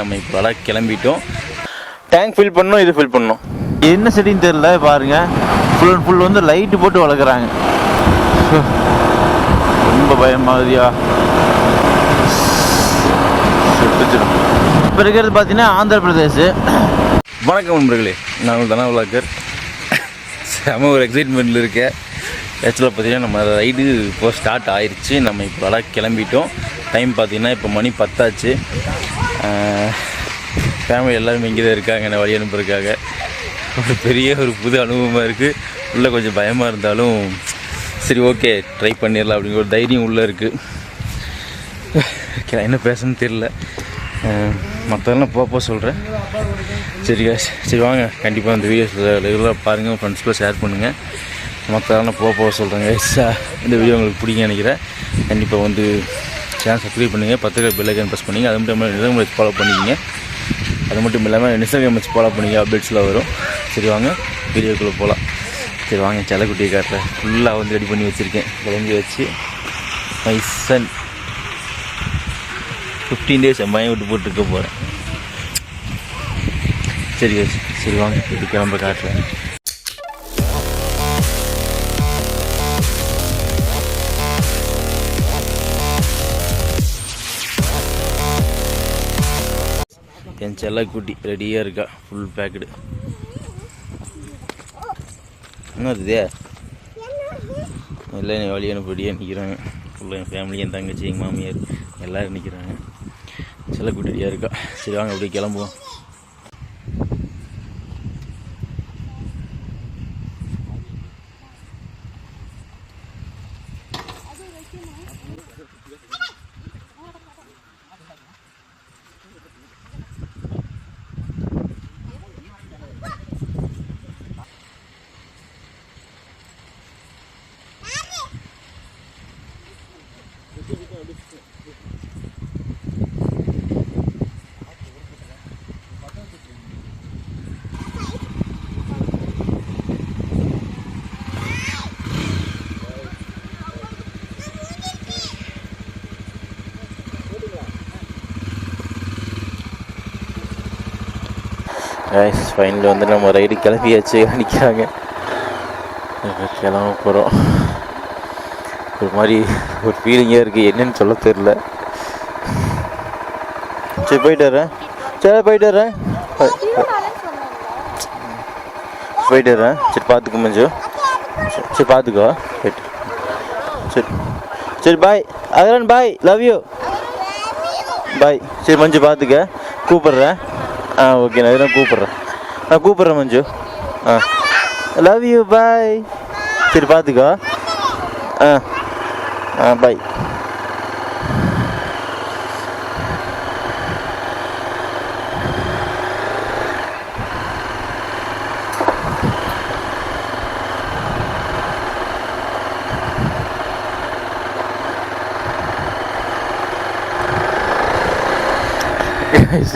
நம்ம இப்போ கிளம்பிட்டோம். டேங்க் ஃபில் பண்ணோம் இது ஃபில் பண்ணோம். என்ன செடின்னு தெரியல பாருங்க. ஃபுல் அண்ட் ஃபுல் வந்து லைட்டு போட்டு வளர்க்குறாங்க. ரொம்ப பயமாதிரியா இப்போ இருக்கிறது பார்த்தீங்கன்னா ஆந்திர பிரதேஷ் வணக்கம் நண்பர்களே நான் உங்கள் தனா விளாக்கர் செம ஒரு எக்ஸைட்மெண்ட்டில் இருக்கேன். ஆக்சுவலாக பார்த்தீங்கன்னா நம்ம ரைடு இப்போ ஸ்டார்ட் ஆயிடுச்சு நம்ம இப்போ வர கிளம்பிட்டோம். டைம் பார்த்தீங்கன்னா இப்போ மணி பத்தாச்சு. ஃபேமிலி எல்லாருமே இங்கே தான் இருக்காங்க என்னை வழி அனுப்புறதுக்காக. ஒரு பெரிய ஒரு புது அனுபவமாக இருக்குது உள்ளே கொஞ்சம் பயமாக இருந்தாலும் சரி ஓகே ட்ரை பண்ணிடலாம் அப்படிங்கிற ஒரு தைரியம் உள்ளே இருக்குது என்ன பேசணும்னு தெரில மற்றதெல்லாம் போக போக சொல்கிறேன் சரி சரி வாங்க. கண்டிப்பாக அந்த வீடியோஸ் ரெகுலராக பாருங்கள் ஃப்ரெண்ட்ஸ்க்குள்ள ஷேர் பண்ணுங்கள் மற்றதெல்லாம் போக போக சொல்கிறேன் இந்த வீடியோ உங்களுக்கு பிடிக்கும் நினைக்கிறேன். கண்டிப்பாக வந்து சேனல் சப்ஸ்கிரைப் பண்ணுங்கள் பத்திரிக்கை பெல்லைக்கன் ப்ரெஸ் பண்ணிங்க. அது மட்டும் இல்லாமல் நிலங்களை ஃபாலோ பண்ணிக்கிங்க. அது மட்டும் இல்லாமல் இன்ஸ்டாகிராம் வச்சு ஃபாலோ பண்ணிங்க அப்டேட்ஸ்லாம் வரும். சரி வாங்க. வீடியோக்குள்ளே போகலாம் சரி வாங்க. செல்லக்குட்டியை காட்டுறேன் ஃபுல்லாக வந்து ரெடி பண்ணி வச்சுருக்கேன். கிளம்பி வச்சு. மைசன் ஃபிஃப்டீன் டேஸ் என் விட்டு போட்டுருக்க போகிறேன் சரி சரி வாங்க. இப்படி கிளம்ப காட்டுறேன் என் செல்லக்குட்டி ரெடியாக இருக்கா. ஃபுல் பேக்கடு என்ன இது? எல்லாம் என் வழி படியாக நிற்கிறாங்க. ஃபுல்லாக என் ஃபேமிலி என் தங்கச்சி எங்கள் மாமியார் எல்லோரும் நிற்கிறாங்க. செல்லக்குட்டி ரெடியாக இருக்கா. சரி வாங்க அப்படியே கிளம்புவோம். ஃபைனில் வந்து நம்ம ரைடு கிளம்பியாச்சு. நிற்கிறாங்க கிளம்ப போகிறோம் ஒரு மாதிரி ஒரு ஃபீலிங்காக இருக்குது என்னன்னு சொல்ல தெரில சரி போயிட்டு வரேன். சரி போயிட்டு வரேன். போயிட்டு வரேன். சரி பார்த்துக்கோ மஞ்சு. சரி, சரி பார்த்துக்கோ. போயிட்டு. சரி. சரி பாய் அகரன் பாய் லவ் யூ பாய் சரி மஞ்சு பார்த்துக்க. கூப்பிட்றேன். ஆ ஓகே நான் இதெல்லாம் கூப்பிட்றேன். நான் கூப்பிட்றேன் மஞ்சு. ஆ. லவ் யூ பாய் சரி பார்த்துக்கோ ஆ. ஆ பாய்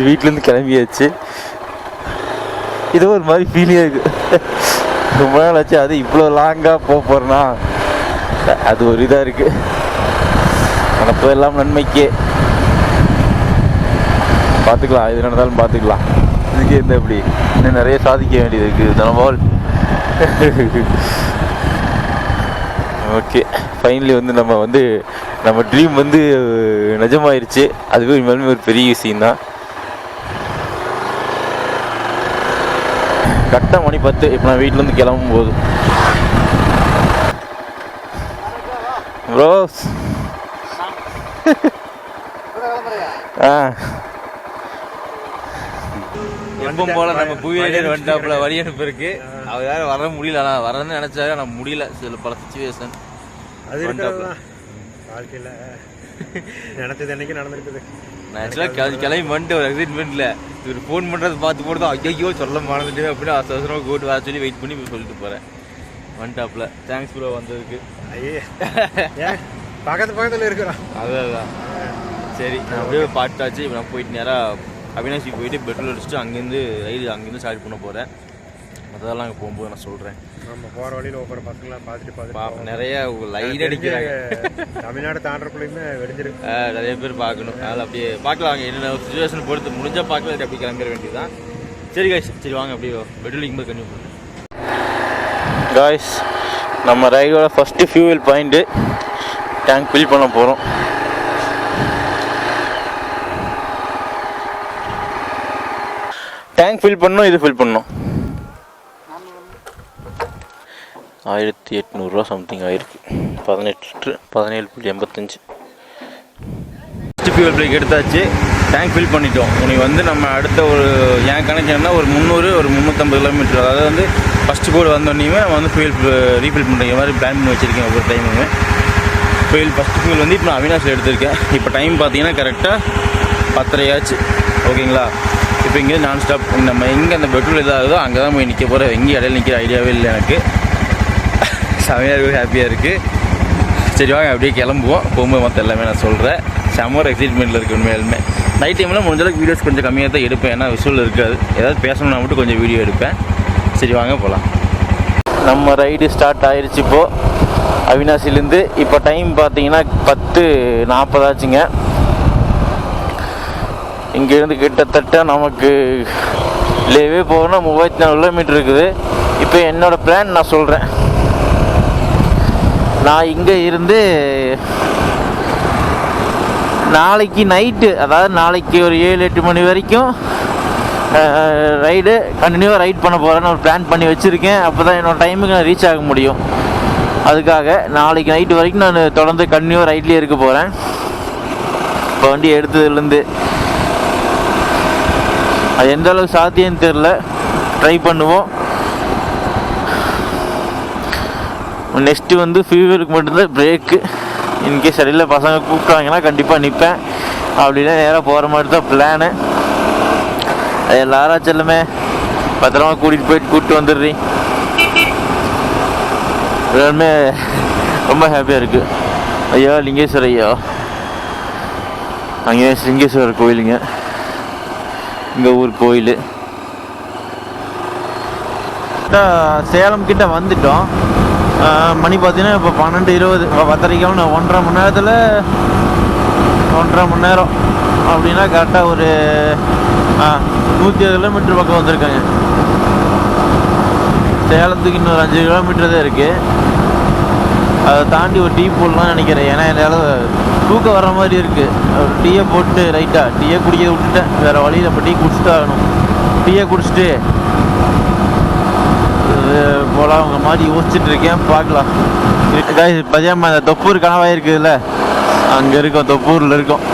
வீட்டிலேருந்து கிளம்பியாச்சு. இது ஒரு மாதிரி ஃபீலிங்காக இருக்குது ரொம்ப நாள் ஆச்சு அது இவ்வளோ லாங்காக போக போகிறேன்னா அது ஒரு இதாக இருக்குது நினப்பு எல்லாம் நன்மைக்கே. பார்த்துக்கலாம் எது நடந்தாலும் பார்த்துக்கலாம். இதுக்கு இந்த எப்படி? இன்னும் நிறைய சாதிக்க வேண்டியது இருக்குது தனபால் ஓகே ஃபைனலி வந்து நம்ம வந்து நம்ம ட்ரீம் வந்து நிஜமாயிருச்சு. அதுவே உண்மையாலுமே ஒரு பெரிய விஷயம் தான் கரெக்டாக மணி பத்து. இப்போ நான் வீட்டிலேருந்து கிளம்பும் போது. ரோஸ் ஆ. எப்பவும் போல நம்ம புவியர் வந்தாப்புல வழி அனுப்பிருக்கு அவர் யாரும் வர முடியல. ஆனால் வரணும்னு நினைச்சாரு ஆனால் முடியல. சில பல சுச்சுவேஷன் அது வாழ்க்கையில். நினச்சது என்னைக்கு நடந்திருக்குது? நான் ஆக்சுவலாக கிளம்பி வந்துட்டு ஒரு எக்ஸைட்மெண்ட்டில் இவர் ஃபோன் பண்ணுறது பார்த்து போட்டு ஐயோ சொல்ல மறந்துட்டு அப்படின்னு அவசர அவசரமாக கூட்டு வர சொல்லி வெயிட் பண்ணி சொல்லிட்டு போகிறேன் வந்துட்டாப்புல. தேங்க்ஸ் ப்ரோ வந்ததுக்கு. ஐயே. பக்கத்து பக்கத்தில் இருக்கிறோம். அதான் சரி நான் அப்படியே பாட்டாச்சு இப்போ நான் போயிட்டு நேராக அவினாசி போயிட்டு பெட்ரோல் அடிச்சுட்டு அங்கேருந்து ரைடு அங்கேருந்து ஸ்டார்ட் பண்ண போகிறேன் அதெல்லாம் அங்கே போகும்போது நான் சொல்கிறேன் நம்ம போகிற வழியில் ஒவ்வொரு பசங்களாம் பார்த்துட்டு பார்த்துட்டு பார்ப்போம் நிறைய லைன் அடிக்கிறாங்க. தமிழ்நாடு தாண்டறக்குள்ளேயுமே வெடிஞ்சிருக்கு. ஆ, நிறைய பேர் பார்க்கணும். அதில் அப்படியே பார்க்கலாம். வாங்க என்னென்ன சுச்சுவேஷன் பொறுத்து முடிஞ்சால் பார்க்கலாம் அப்படி கிளம்பிட வேண்டியதுதான். சரி காய்ஸ் சரி வாங்க அப்படியே பெட்ரோலிங் போய் கண்டிப்பாக பண்ணுறேன் காய்ஸ் நம்ம ரைடோட first fuel point tank fill பண்ண போகிறோம் டேங்க் ஃபில் பண்ணணும் இது ஃபில் பண்ணணும். ஆயிரத்தி எட்நூறுரூவா சம்திங் ஆயிருக்கு. பதினெட்டு லிட்ரு பதினேழு புள்ளி எண்பத்தஞ்சு. ஃபியூல் பிரேக் எடுத்தாச்சு. டேங்க் ஃபில் பண்ணிட்டோம். உனக்கு வந்து நம்ம அடுத்த ஒரு என் கணக்கு என்ன ஒரு முந்நூறு ஒரு முந்நூற்றம்பது கிலோமீட்டர் அதாவது வந்து ஃபஸ்ட்டு போர்டு வந்தோடனே நம்ம வந்து ஃபியூல் ரீஃபில் பண்ணுற மாதிரி பிளான் பண்ணி வச்சுருக்கேன் ஒவ்வொரு டைமுமே ஃபியூல் ஃபஸ்ட்டு ஃபியூல் வந்து இப்போ நான் அவினாஷில் எடுத்திருக்கேன். இப்போ டைம் பார்த்தீங்கன்னா கரெக்டாக பத்தரையாச்சு ஓகேங்களா இப்போ இங்கே நான் ஸ்டாப் நம்ம எங்கே அந்த பெட்ரோல் இதாகுதோ அங்கே தான் போய் நிற்க போகிறேன் எங்கேயும் இடையில நிற்கிற ஐடியாவே இல்லை எனக்கு. செமையாக இருக்குது ஹாப்பியாக இருக்குது சரி வாங்க அப்படியே கிளம்புவோம். போகும்போது மற்ற எல்லாமே நான் சொல்கிறேன் செம்மர் எக்ஸைட்மெண்ட்டில் இருக்குது உண்மையாலுமே. நைட் டைமில் முடிஞ்சளவுக்கு வீடியோஸ் கொஞ்சம் கம்மியாக தான் எடுப்பேன். ஏன்னா விஷுவல் இருக்காது. ஏதாவது பேசணும்னா மட்டும் கொஞ்சம் வீடியோ எடுப்பேன். சரி வாங்க போகலாம் நம்ம ரைடு ஸ்டார்ட் ஆயிடுச்சு இப்போது அவினாசிலேருந்து இப்போ டைம் பார்த்தீங்கன்னா பத்து நாற்பதாச்சுங்க இங்கேருந்து கிட்டத்தட்ட நமக்கு லேவே போகணும் மூவாயிரத்தி நாலு கிலோமீட்டர் இருக்குது. இப்போ என்னோடய பிளான் நான் சொல்கிறேன் நான் இங்கே இருந்து நாளைக்கு நைட்டு அதாவது நாளைக்கு ஒரு ஏழு எட்டு மணி வரைக்கும் ரைடு கண்டினியூவாக ரைட் பண்ண போகிறேன்னு ஒரு பிளான் பண்ணி வச்சுருக்கேன். அப்போ தான் என்னோடய டைமுக்கு நான் ரீச் ஆக முடியும். அதுக்காக நாளைக்கு நைட்டு வரைக்கும் நான் தொடர்ந்து கண்டினியூவாக ரைட்லேயே இருக்க போகிறேன் இப்போ வண்டி எடுத்ததுலேருந்து. அது எந்த அளவுக்கு சாத்தியம்னு தெரில ட்ரை பண்ணுவோம். நெக்ஸ்ட்டு வந்து ஃபீவருக்கு மட்டும்தான் பிரேக்கு இன்கேஸ் இடையில பசங்க கூப்பிட்டாங்கன்னா கண்டிப்பாக நிற்பேன் அப்படின்னா நேராக போகிற மாதிரி தான் பிளானு அது எல்லாரும் செல்லுமே. பத்திரமா கூட்டிகிட்டு போயிட்டு கூப்பிட்டு வந்துடுறீ. எல்லாருமே ரொம்ப ஹாப்பியாக இருக்குது ஐயா லிங்கேஸ்வர ஐயா. அங்கே லிங்கேஸ்வரர் கோயிலுங்க. எங்கள் ஊர் கோயில். சேலம் கிட்ட வந்துட்டோம். மணி பார்த்தீங்கன்னா இப்போ பன்னெண்டு இருபது இப்போ பத்தரைக்கு நான் ஒன்றரை மணி நேரத்தில் ஒன்றரை மணி நேரம் அப்படின்னா கரெக்டாக ஒரு நூற்றி ஏழு கிலோமீட்டர் பக்கம் வந்திருக்காங்க. சேலத்துக்கு இன்னொரு அஞ்சு கிலோமீட்டர் தான் இருக்குது அதை தாண்டி ஒரு டீ போடலாம்னு நினைக்கிறேன். ஏன்னா என்னால் தூக்கம் வர மாதிரி இருக்குது ஒரு டீயை போட்டு ரைட்டாக டீயை குடிக்க விட்டுட்டேன். வேறு வழியில் இப்போ டீ குடிச்சுட்டு ஆகணும். டீயை குடிச்சிட்டு போகலாம் அவங்க மாதிரி யோசிச்சுட்டு இருக்கேன். பார்க்கலாம். பஜாமா இந்த தொப்பூர் கனவாக இருக்குதுல்ல? அங்கே இருக்கோம் தொப்பூரில் இருக்கோம்.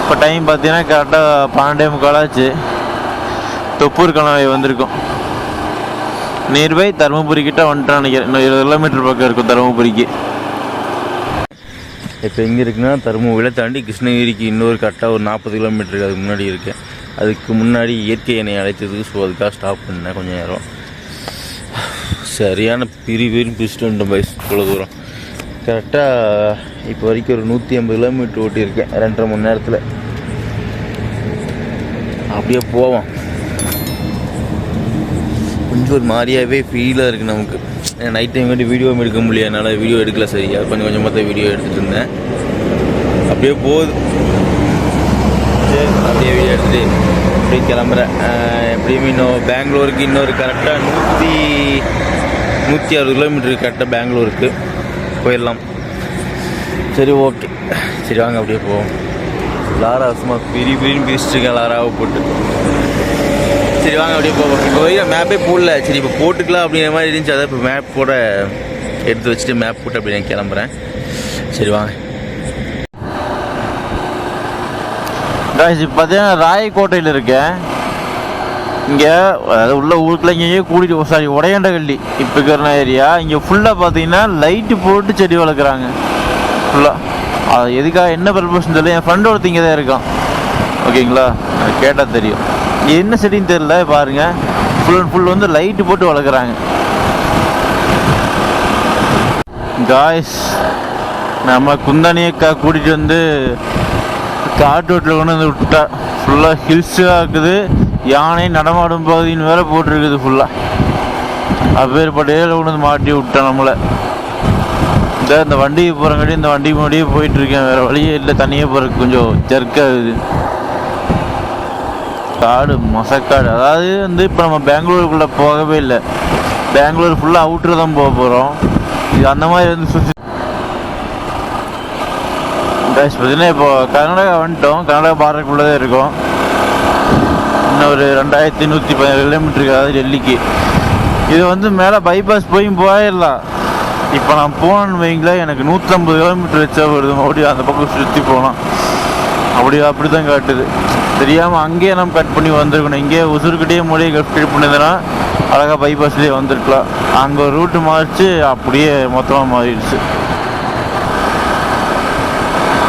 இப்போ டைம் பார்த்தீங்கன்னா கரெக்டாக பன்னெண்டே முக்காலாச்சு தொப்பூர் கனவாய் வந்திருக்கோம். நியர்பை தருமபுரி கிட்ட வந்துட்டோம் நினைக்கிறேன். இன்னும் இருபது கிலோமீட்டர் பக்கம் இருக்கும் தருமபுரிக்கு. இப்போ எங்கே இருக்குன்னா தருமபுரியில் தாண்டி கிருஷ்ணகிரிக்கு இன்னொரு கரெக்டாக ஒரு நாற்பது கிலோமீட்டருக்கு அதுக்கு முன்னாடி இருக்கேன். அதுக்கு முன்னாடி இயற்கை என்னை அழைத்ததுக்கு ஸோ அதுக்காக ஸ்டாப் பண்ணேன் கொஞ்சம் நேரம். சரியான பிரி பிரி பிரிச்சுட்டு பைஸ் இவ்வளோ தூரம் கரெக்டாக இப்போ வரைக்கும் ஒரு நூற்றி ஐம்பது கிலோமீட்டர் ஓட்டியிருக்கேன் ரெண்டரை மணி நேரத்தில். அப்படியே போவோம். கொஞ்சம் ஒரு மாதிரியாகவே ஃபீலாக இருக்குது நமக்கு. நைட் டைம் வேண்டி வீடியோ எடுக்க முடியல என்னால் வீடியோ எடுக்கல சரியா. கொஞ்சம் கொஞ்சமாக தான் வீடியோ எடுத்துகிட்டு இருந்தேன். அப்படியே போகுது. சரி அப்படியே வீடியோ எடுத்துகிட்டு அப்படியே கிளம்புறேன். எப்படியும் எப்படியுமே இன்னும் பெங்களூருக்கு இன்னொரு கரெக்டாக நூற்றி நூற்றி அறுபது கிலோமீட்டருக்கு கரெக்டாக பெங்களூருக்கு போயிடலாம். சரி ஓகே சரி வாங்க அப்படியே போவோம். லாரா சும்மா பிரி பிரின்னு பேசிட்டுருக்கேன் லாராவை போட்டு. சரி வாங்க அப்படியே போவோம். இப்போ வரைக்கும் மேப்பே போடல. சரி இப்போ போட்டுக்கலாம் அப்படிங்கிற மாதிரி இருந்துச்சு. அதான் இப்போ மேப் போட எடுத்து வச்சுட்டு மேப் போட்டு அப்படி நான் கிளம்புறேன். சரி வாங்க. இப்போ பார்த்தீங்கன்னா ராயக்கோட்டையில் இருக்கேன். இங்கே அதாவது உள்ள ஊருக்குள்ள இங்கேயே கூட்டிட்டு சாரி உடையாண்டகல்லி இப்போ இருக்கிற ஏரியா இங்கே ஃபுல்லாக பார்த்தீங்கன்னா லைட்டு போட்டு செடி வளர்க்குறாங்க. ஃபுல்லாக அது எதுக்காக என்ன பர்பஸ்ன்னு தெரியல. என் ஃப்ரெண்டோட ஒருத்தங்க இங்கே தான் இருக்கான் ஓகேங்களா கேட்டால் தெரியும். என்ன செடின்னு தெரியல பாருங்கள் ஃபுல் அண்ட் ஃபுல் வந்து லைட்டு போட்டு வளர்க்குறாங்க. காய்ஸ் நம்ம குந்தானியக்கா கூட்டிகிட்டு வந்து காட்டு ரோட்டில் கொண்டு வந்து விட்டா. ஃபுல்லாக ஹில்ஸாக இருக்குது. யானை நடமாடும் பகுதியின் வேற போட்டிருக்குது ஃபுல்லாக அப்பேற்பட்ட ஏழை உணர்ந்து மாட்டி விட்டேன் நம்மளை. இந்த இந்த வண்டிக்கு போகிறங்காட்டி இந்த வண்டிக்கு முன்னாடியே போயிட்டுருக்கேன் வேறு வழியே இல்லை தனியே போகிறதுக்கு கொஞ்சம் ஜர்க்காகுது காடு மசக்காடு. அதாவது வந்து இப்போ நம்ம பெங்களூருக்குள்ளே போகவே இல்லை. பெங்களூர் ஃபுல்லாக அவுட்ரு தான் போக போகிறோம் இது அந்த மாதிரி வந்து சுற்றி பார்த்தீங்கன்னா இப்போ கர்நாடகா வந்துட்டோம். கர்நாடகா பார்டருக்குள்ளே தான் இருக்கோம். இன்னும் ஒரு ரெண்டாயிரத்தி நூற்றி பதினேழு கிலோமீட்டருக்கு அதாவது டெல்லிக்கு. இது வந்து மேலே பைபாஸ் போய் போயிடலாம். இப்போ நான் போனேன்னு வைங்களேன் எனக்கு நூற்றம்பது கிலோமீட்டர் வச்சா வருது மறுபடியும் அந்த பக்கம் சுற்றி போகலாம். அப்படி அப்படி தான் காட்டுது. தெரியாமல் அங்கேயே நம்ம கட் பண்ணி வந்திருக்கணும். இங்கேயே உசுருக்கிட்டே மொழியை கட் பண்ணியிருந்தேன்னா அழகாக பைபாஸ்லேயே வந்திருக்கலாம். அங்கே ஒரு ரூட்டு மாறிச்சு அப்படியே மொத்தமாக மாறிடுச்சு.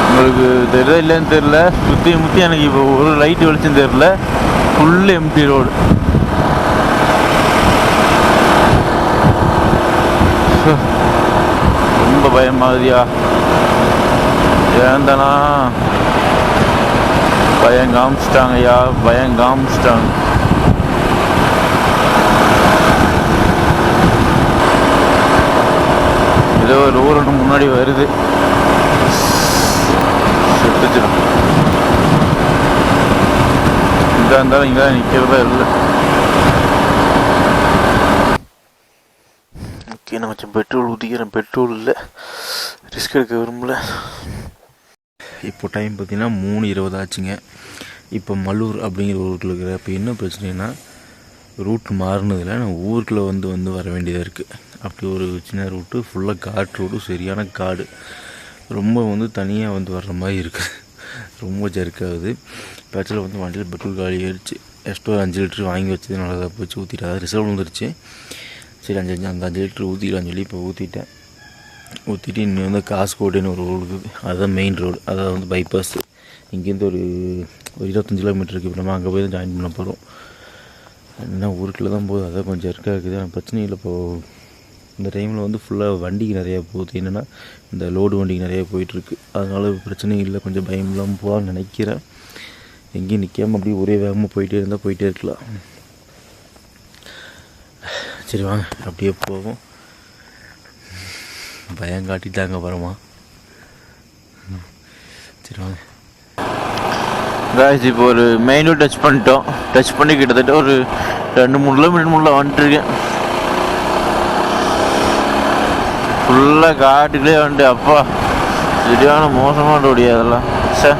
உங்களுக்கு தெரியுதா இல்லைன்னு தெரில சுற்றி முற்றி எனக்கு இப்போ ஒரு லைட் வெளிச்சம் தெரில ஃபுல் எம்டி ரோடு ரொம்ப பயமாகுதியா ஏந்தானா பயம் காமிச்சிட்டாங்கய்யா பயம் காமிச்சிட்டாங்க. ஏதோ ஒரு ஊருக்கு முன்னாடி வருது. செத்துச்சிடும் இங்கே இருந்தாலும் இங்கே நிற்கிறதா இல்லை ஓகே நான் கொஞ்சம் பெட்ரோல் ஊற்றிக்கிறேன் பெட்ரோல் இல்லை ரிஸ்க் எடுக்க விரும்பல. இப்போ டைம் பார்த்தீங்கன்னா மூணு இருபது ஆச்சுங்க. இப்போ மல்லூர் அப்படிங்கிற ஊருக்குள்ள இருக்கிற இப்போ என்ன பிரச்சனைனா ரூட் மாறினதில் நான் ஊருக்குள்ளே வந்து வந்து வர வேண்டியதாக இருக்குது அப்படி ஒரு சின்ன ரூட்டு ஃபுல்லாக காட்டு ரோடு சரியான காடு. ரொம்ப வந்து தனியாக வந்து வர்ற மாதிரி இருக்குது ரொம்ப ஜெர்க்காகுது. பெட்ரோல் வந்து வண்டியில் பெட்ரோல் காலி ஆயிடுச்சு. எக்ஸ்ட்ரா அஞ்சு லிட்டர் வாங்கி வச்சது நல்லதாக போச்சு ஊற்றிட்டு அதாவது ரிசர்வ் வந்துருச்சு சரி அஞ்சு அஞ்சு அந்த அஞ்சு லிட்டர் ஊற்றிக்கலாம்னு சொல்லி இப்போ ஊற்றிட்டேன் ஊற்றிட்டு இன்னும் வந்து காஸ்கோடுன்னு ஒரு ரோடு இருக்குது. அதுதான் மெயின் ரோடு அதாவது வந்து பைபாஸ் இங்கேருந்து ஒரு ஒரு இருபத்தஞ்சி கிலோமீட்டருக்கு இப்போ நம்ம அங்கே போய் தான் ஜாயின் பண்ண போகிறோம் என்ன ஊருக்குள்ளே தான் போகுது. அதான் கொஞ்சம் இருக்கா இருக்குது ஆனால் பிரச்சனை இல்லை இப்போது இந்த டைமில் வந்து ஃபுல்லாக வண்டிக்கு நிறையா போகுது. என்னென்னா இந்த லோடு வண்டிக்கு நிறையா போயிட்டுருக்கு. அதனால் பிரச்சனை இல்லை. கொஞ்சம் பயம் இல்லாமல் போகலான்னு நினைக்கிறேன். எங்கேயும் நிற்காம அப்படியே ஒரே வேகமாக போயிட்டே இருந்தால் போயிட்டே இருக்கலாம். சரி வாங்க. அப்படியே போவோம். பயம் காட்டிட்டாங்க வரமா? சரி வாங்க. காய்ஸ் இப்போ ஒரு மெயின் டச் பண்ணிட்டோம். டச் பண்ணி கிட்டத்தட்ட ஒரு ரெண்டு மூணு கிலோமீட்டர் முள்ள வந்துட்டுருக்கேன் ஃபுல்லாக காட்டுக்குள்ளே வந்துட்டு அப்பா சரியான மோசமான ரோடி அதெல்லாம். சார்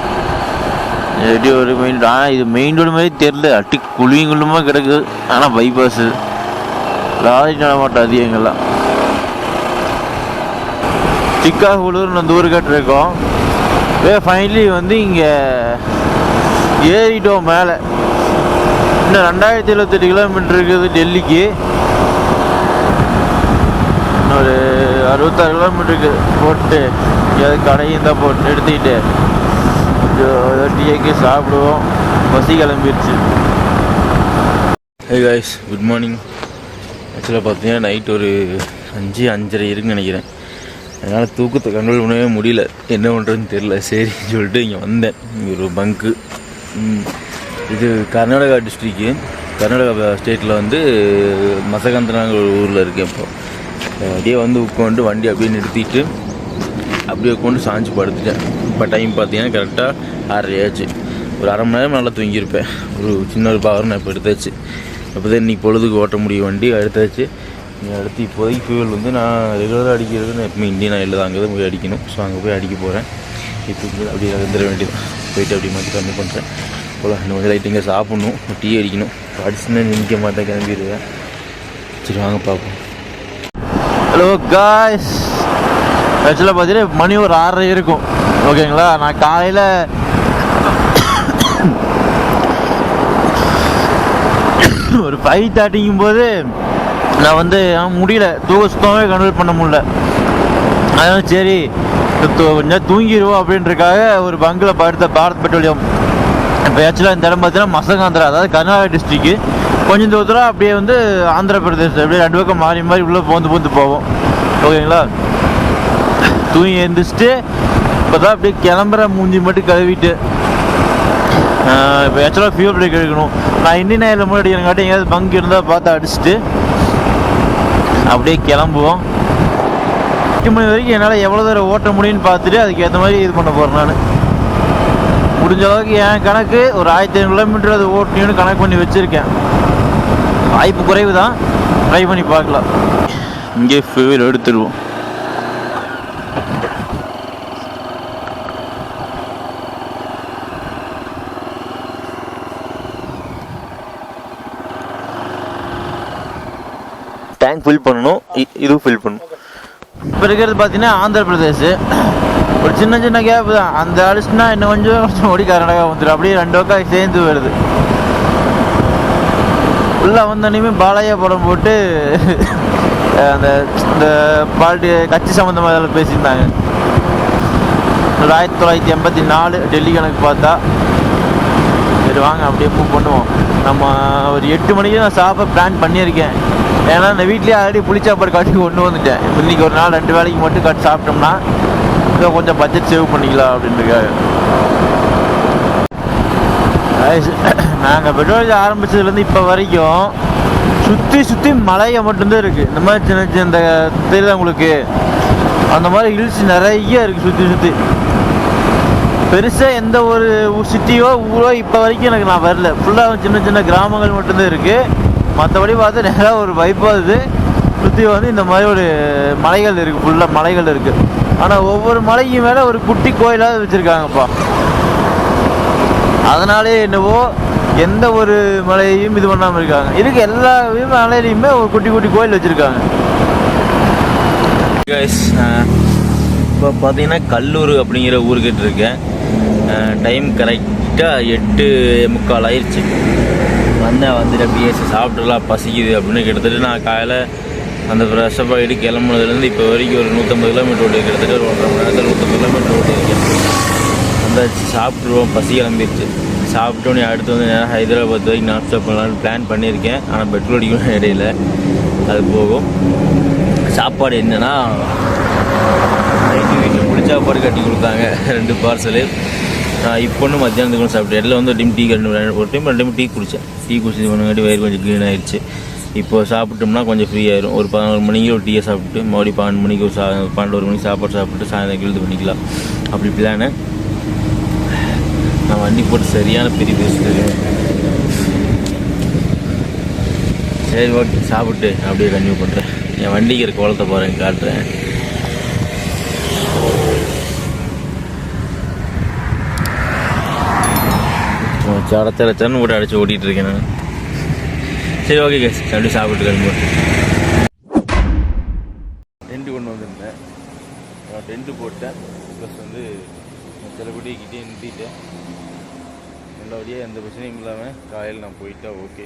எப்படி ஒரு மெயின் ஆனால் இது மெயின் ரோடு மாதிரி தெரில அட்டி குழியும் குள்ளுமா கிடக்குது ஆனால் பைபாஸு லாரி நடமாட்டம் அதிகங்கள்லாம் சிக்காகுளூர்னு அந்த ஊருக்கிட்ட இருக்கோம் வே ஃபைனலி வந்து இங்கே ஏறிட்டோம் மேலே. இன்னும் ரெண்டாயிரத்தி எழுபத்தெட்டு கிலோமீட்டர் இருக்குது டெல்லிக்கு. இன்னொரு அறுபத்தாறு கிலோமீட்டருக்கு போட்டு எங்கேயாவது கடையும் தான் போட்டு நிறுத்திக்கிட்டு கொஞ்சம் டீக்கு சாப்பிடுவோம். பசி கிளம்பிடுச்சு ஹே காய்ஸ் குட் மார்னிங் ஆக்சுவலாக பார்த்தீங்கன்னா நைட் ஒரு அஞ்சு அஞ்சரை இருக்குன்னு நினைக்கிறேன். அதனால் தூக்கத்தை கண்ட்ரோல் பண்ணவே முடியல. என்ன பண்ணுறதுன்னு தெரில சரின்னு சொல்லிட்டு இங்கே வந்தேன். இங்கே ஒரு பங்க்கு இது கர்நாடகா டிஸ்ட்ரிக்கு கர்நாடகா ஸ்டேட்டில் வந்து மசகந்தனாங்கிற ஒரு ஊரில் இருக்கேன் இப்போ. அப்படியே வந்து உட்காந்து வண்டி அப்படியே நிறுத்திட்டு அப்படியே உட்காந்து சாஞ்சு படுத்துட்டேன். இப்போ டைம் பார்த்தீங்கன்னா கரெக்டாக ஆறரை ஆச்சு. ஒரு அரை மணி நேரம் நல்லா தூங்கியிருப்பேன். ஒரு சின்ன ஒரு பவர் நான் இப்போ எடுத்தாச்சு. அப்போ தான் இன்றைக்கி பொழுதுக்கு ஓட்ட முடியும் வண்டி எடுத்தாச்சு. நீ அடுத்து இப்போதைக்கு ஃபியூவல் வந்து நான் ரெகுலராக அடிக்கிறது நான் எப்பவுமே இந்தியன் ஆயில் தான். அங்கே தான் போய் அடிக்கணும். ஸோ அங்கே போய் அடிக்க போகிறேன் இப்போ அப்படியே வந்துட வேண்டியது போயிட்டு அப்படியே மாற்றி கம்மி பண்ணுறேன் போல இன்னும் கொஞ்சம் லைட்டிங்க சாப்பிட்ணும். டீ அடிக்கணும். அடிச்சுன்னு நிற்க மாட்டேன். கிளம்பிடுவேன். சரி வாங்க பார்ப்போம். ஹலோ காய்ஸ் ஆக்சுவலாக பார்த்தீங்கன்னா மணி ஒரு ஆறரை இருக்கும். ஓகேங்களா நான் காலையில் ஒரு ஃபைவ் தேர்ட்டிங்கும் போது நான் வந்து ஆ, முடியல. தூக்க சுத்தமாகவே கண்ட்ரோல் பண்ண முடியல. அதனால சரி தூ- தூங்கிடுவோம் அப்படின்றக்காக ஒரு பங்கில் படுத்த பாரத் பெட்ரோலியம். இப்போ ஆக்சுவலாக இந்த இடம் பார்த்தீங்கன்னா மசகாந்திரா அதாவது கர்நாடகா டிஸ்ட்ரிக்கு கொஞ்சம் தூரத்தில் அப்படியே வந்து ஆந்திர பிரதேசம் அப்படியே ரெண்டு பக்கம் மாறி மாறி உள்ளே போந்து போந்து போவோம். ஓகேங்களா? தூங்கி எழுந்திரிச்சிட்டு இப்போ தான் அப்படியே கிளம்புற மூஞ்சி மட்டும் கழுவிட்டு இப்போ ஆக்சுவலாக ஃபியூல் பிரேக் எடுக்கணும். நான் இந்தியன் ஆயில் முன்னாடி அடிக்கிறங்காட்டி எங்கேயாவது பங்க் இருந்தால் பார்த்து அடிச்சுட்டு அப்படியே கிளம்புவோம். எட்டு மணி வரைக்கும் என்னால் எவ்வளோ தூரம் ஓட்ட முடியும்னு பார்த்துட்டு அதுக்கேற்ற மாதிரி இது பண்ண போகிறேன் நான். முடிஞ்ச அளவுக்கு என் கணக்கு ஒரு ஆயிரத்தி ஐநூறு கிலோமீட்டர் அது ஓட்டணும்னு கணக்கு பண்ணி வச்சுருக்கேன். வாய்ப்பு குறைவு தான் ட்ரை பண்ணி பார்க்கலாம். இங்கே ஃபியூல் எடுத்துருவோம் டேங்க் ஃபில் பண்ணணும். இதுவும் ஃபில் பண்ணணும். இப்போ இருக்கிறது பார்த்தீங்கன்னா ஆந்திர பிரதேஷ் ஒரு சின்ன சின்ன கேப் தான். அந்த அடிச்சுனா இன்னும் கொஞ்சம் கொஞ்சம் ஓடி கர்நாடகா வந்துடும் அப்படியே ரெண்டு பக்கம் சேர்ந்து வருது. உள்ளே வந்தோடனே பாலையா படம் போட்டு அந்த இந்த பால்டி கட்சி சம்மந்தமாக அதில் பேசியிருந்தாங்க. ஒரு ஆயிரத்தி தொள்ளாயிரத்தி எண்பத்தி நாலு டெல்லி கணக்கு பார்த்தா சரி வாங்க அப்படியே மூவ் பண்ணுவோம். நம்ம ஒரு எட்டு மணிக்கு நான் சாப்பிட பிளான் பண்ணியிருக்கேன். ஏன்னா இந்த வீட்லேயே ஆல்ரெடி புளிச்சாப்பாடு காட்டுக்கு கொண்டு வந்துட்டேன். இன்னைக்கு ஒரு நாள் ரெண்டு வேலைக்கு மட்டும் காட்டி சாப்பிட்டோம்னா இதை கொஞ்சம் பட்ஜெட் சேவ் பண்ணிக்கலாம் அப்படின்றக்காக நாங்கள் பெட்ரோல் ஆரம்பிச்சதுலேருந்து இப்போ வரைக்கும் சுற்றி சுற்றி மலையை மட்டும்தான் இருக்குது இந்த மாதிரி சின்ன சின்ன இந்த தெரியுதா உங்களுக்கு? அந்த மாதிரி ஹில்ஸ் நிறைய இருக்குது சுற்றி சுற்றி. பெருசாக எந்த ஒரு சிட்டியோ ஊரோ இப்போ வரைக்கும் எனக்கு நான் வரல. ஃபுல்லாக சின்ன சின்ன கிராமங்கள் மட்டும்தான் இருக்குது மற்றபடி பார்த்து நேராக ஒரு வைப்பாகுது சுற்றி வந்து இந்த மாதிரி ஒரு மலைகள் இருக்குது ஃபுல்லாக மலைகள் இருக்குது ஆனால் ஒவ்வொரு மலைக்கும் மேலே ஒரு குட்டி கோயிலாக வச்சுருக்காங்கப்பா. அதனாலே என்னவோ எந்த ஒரு மலையையும் இது பண்ணாமல் இருக்காங்க. இருக்க எல்லா மலையிலையுமே ஒரு குட்டி குட்டி கோயில் வச்சுருக்காங்க. இப்போ பார்த்தீங்கன்னா கல்லூர் அப்படிங்கிற ஊருக்கிட்ட இருக்கேன். டைம் கரெக்டாக எட்டு முக்கால் ஆயிடுச்சு வந்தேன் வந்துட்டு பிஎஸ்சி சாப்பிட்டுலாம் பசிக்குது அப்படின்னு கிட்டத்தட்ட நான் காலையில் அந்த ஃப்ரெஷ்ஷப் ஆகிட்டு கிளம்புனதுலேருந்து இப்போ வரைக்கும் ஒரு நூற்றம்பது கிலோமீட்டர் ஓடி கிட்டத்தட்ட ஒரு ஒன்றரை மணி நேரத்தில் நூற்றம்பது கிலோமீட்டர் ஓடி இருக்கேன் வந்தாச்சு சாப்பிட்ருவோம் பசி கிளம்பிடுச்சு சாப்பிட்டோன்னே அடுத்து வந்து நேரம் ஹைதராபாத் வரைக்கும் நான் ஸ்டாப் பண்ணலான்னு பிளான் பண்ணியிருக்கேன். ஆனால் பெட்ரோல் அடிக்கணும் இடையில. அது போகும். சாப்பாடு என்னென்னா நைட்டு வீட்டில் சாப்பாடு கட்டி கொடுத்தாங்க. ரெண்டு பார்சலு நான் இப்போன்னு மத்தியானத்துக்கு சாப்பிட்டேன் இடையில வந்து டைம் டீ ரெண்டு ஒரு டைம் ரெண்டு டைம் டீ குடித்தேன் டீ குடிச்சது ஒன்றுங்காட்டி வயிறு கொஞ்சம் க்ளீன் ஆயிடுச்சு இப்போ சாப்பிட்டோம்னா கொஞ்சம் ஃப்ரீ ஆயிரும். ஒரு பதினோரு மணிக்கு ஒரு டீயை சாப்பிட்டு மறுபடியும் பன்னெண்டு மணிக்கு ஒரு சா பன்னெண்டு ஒரு மணிக்கு சாப்பாடு சாப்பிட்டு சாயந்தரம் எழுது பண்ணிக்கலாம். அப்படி பிளானு வண்டி போட்டு சரியான பெரிய பேசுது. சரி ஓகே சாப்பிட்டு அப்படியே கன்யூ பண்ணுறேன் என் வண்டிக்கு இருக்க குளத்தை போகிறேன் காட்டுறேன். சடச்சடச்சன்னு கூட அடிச்சு ஓட்டிகிட்டு இருக்கேன் நான். சரி ஓகே கேஸ் அப்படியே சாப்பிட்டு கிளம்பு டென்ட்டு கொண்டு வந்திருந்தேன். டென்ட்டு போட்டேன். ப்ளஸ் வந்து சிலபடி கிட்டே நிறுத்திட்டேன். நல்லபடியாக எந்த பிரச்சனையும் இல்லாமல் காலையில் நான் போயிட்டா ஓகே